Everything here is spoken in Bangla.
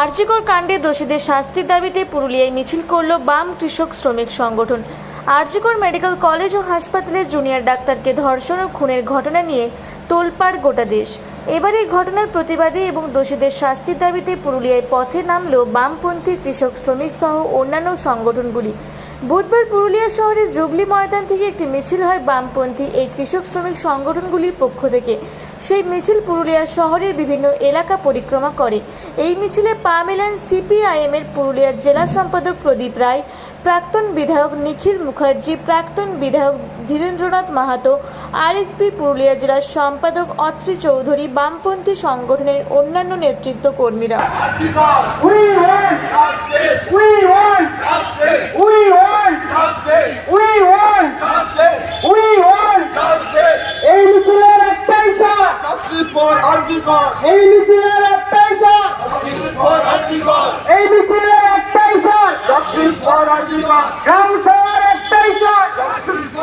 আরজিকর কাণ্ডে দোষীদের শাস্তির দাবিতে পুরুলিয়ায় মিছিল করল বাম কৃষক শ্রমিক সংগঠন। আরজিকর মেডিকেল কলেজ ও হাসপাতালের জুনিয়র ডাক্তারকে ধর্ষণ ও খুনের ঘটনা নিয়ে তোলপাড় গোটা দেশ। এবার এই ঘটনার প্রতিবাদে এবং দোষীদের শাস্তির দাবিতে পুরুলিয়ায় পথে নামল বামপন্থী কৃষক শ্রমিক সহ অন্যান্য সংগঠনগুলি। বুধবার পুরুলিয়া শহরের জুবলি ময়দান থেকে একটি মিছিল হয় বামপন্থী এই কৃষক শ্রমিক সংগঠনগুলির পক্ষ থেকে। সেই মিছিল পুরুলিয়া শহরের বিভিন্ন এলাকা পরিক্রমা করে। এই মিছিলে পা মেলান সিপিআইএম এর পুরুলিয়ার জেলা সম্পাদক প্রদীপ রায়, প্রাক্তন বিধায়ক নিখিল মুখার্জি, প্রাক্তন বিধায়ক ধীরেন্দ্রনাথ মাহাতো, আরএসপি পুরুলিয়া জেলার সম্পাদক অত্রি চৌধুরী, বামপন্থী সংগঠনের অন্যান্য নেতৃত্ব কর্মীরা Justice for Arjikar! এই মিছিলের একটাই সার Justice for Arjikar! এই মিছিলের একটাই সার Justice for Arjikar! গ্রাম শহর একটাই for